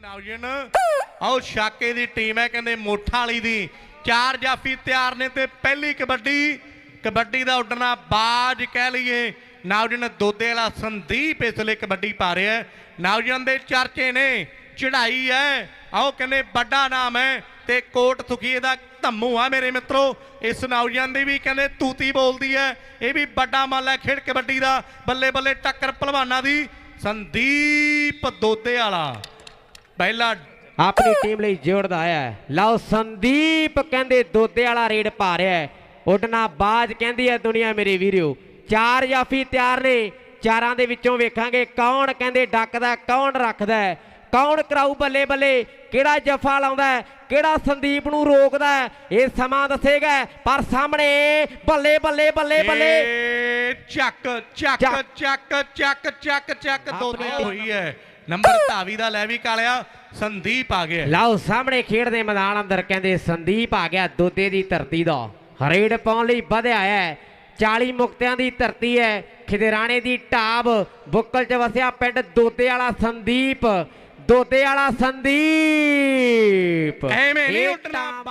ਨੌਜਨ ਆਓ ਸ਼ਾਕੇ ਦੀ ਟੀਮ ਹੈ, ਕਹਿੰਦੇ ਮੋਠਾ ਵਾਲੀ ਦੀ। ਚਾਰ ਜਾਫੀ ਤਿਆਰ ਨੇ ਤੇ ਪਹਿਲੀ ਕਬੱਡੀ। ਕਬੱਡੀ ਦਾ ਉੱਡਣਾ ਬਾਜ ਕਹਿ ਲਈਏ। ਨੌਜਨ ਦੋਦੇ ਵਾਲਾ ਸੰਦੀਪ ਇਸ ਲਈ ਕਬੱਡੀ ਪਾ ਰਿਹਾ ਹੈ। ਦੇ ਚਰਚੇ ਨੇ ਚੜਾਈ ਹੈ। ਆਓ ਕਹਿੰਦੇ ਵੱਡਾ ਨਾਮ ਹੈ ਤੇ ਕੋਟ ਸੁਖੀਏ ਦਾ ਧੰਮੂ ਆ ਮੇਰੇ ਮਿੱਤਰੋ। ਇਸ ਨੌਜਵਾਨ ਦੀ ਵੀ ਕਹਿੰਦੇ ਤੂਤੀ ਬੋਲਦੀ ਹੈ। ਇਹ ਵੀ ਵੱਡਾ ਮੱਲ ਹੈ ਖੇਡ ਕਬੱਡੀ ਦਾ। ਬੱਲੇ ਬੱਲੇ ਟੱਕਰ ਪਹਿਲਵਾਨਾਂ ਦੀ। ਸੰਦੀਪ ਦੋਦੇ ਵਾਲਾ। ਪਹਿਲਾ ਆਪਣੀ ਟੀਮ ਲਈ ਜੋੜਦਾ ਹੈ। ਲਓ ਸੰਦੀਪ ਕਹਿੰਦੇ ਦੋਦੇ ਵਾਲਾ ਰੇਡ ਪਾ ਰਿਹਾ ਹੈ। ਉੱਡਣਾ ਬਾਜ ਕਹਿੰਦੀ ਹੈ ਦੁਨੀਆ ਮੇਰੇ ਵੀਰਿਓ ਚਾਰ ਜਾਫੀ ਤਿਆਰ ਨੇ। ਚਾਰਾਂ ਦੇ ਵਿੱਚੋਂ ਵੇਖਾਂਗੇ ਕੌਣ ਕਹਿੰਦੇ ਡੱਕਦਾ ਕੌਣ ਰੱਖਦਾ ਕੌਣ ਕਰਾਊ ਬੱਲੇ ਬੱਲੇ ਕਿਹੜਾ ਜਫਾ ਲਾਉਂਦਾ ਕਿਹੜਾ ਸੰਦੀਪ ਨੂੰ ਰੋਕਦਾ ਇਹ ਸਮਾਂ ਦੱਸੇਗਾ ਪਰ ਸਾਹਮਣੇ ਬੱਲੇ ਬੱਲੇ ਬੱਲੇ ਬੱਲੇ। ਚੱਕ ਚੱਕ ਚੱਕ। ਚੱਕ ਚੱਕ ਚੱਕ ਦੋਦੇ ਹੋਈ ਹੈ। ਨੰਬਰ ਧਾਵੀ ਦਾ ਲੈ ਵੀ ਕਾਲਿਆ ਸੰਦੀਪ ਆ ਗਿਆ। ਲਓ ਸਾਹਮਣੇ ਖੇਡ ਦੇ ਮੈਦਾਨ ਅੰਦਰ ਕਹਿੰਦੇ ਸੰਦੀਪ ਆ ਗਿਆ ਦੋਦੇ ਦੀ ਧਰਤੀ ਦਾ। ਰੇਡ ਪਾਉਣ ਲਈ ਵਧਿਆ ਹੈ। 40 ਮੁਕਤਿਆਂ ਦੀ ਧਰਤੀ ਹੈ। ਖਿਦਰਾਣੇ ਦੀ ਢਾਬ ਬੁੱਕਲ ਚ ਵਸਿਆ ਪਿੰਡ ਦੋਦੇ ਵਾਲਾ ਸੰਦੀਪ। ਦੋਦੇ ਵਾਲਾ ਸੰਦੀਪ। ਐਵੇਂ ਨਹੀਂ ਉੱਡਣਾ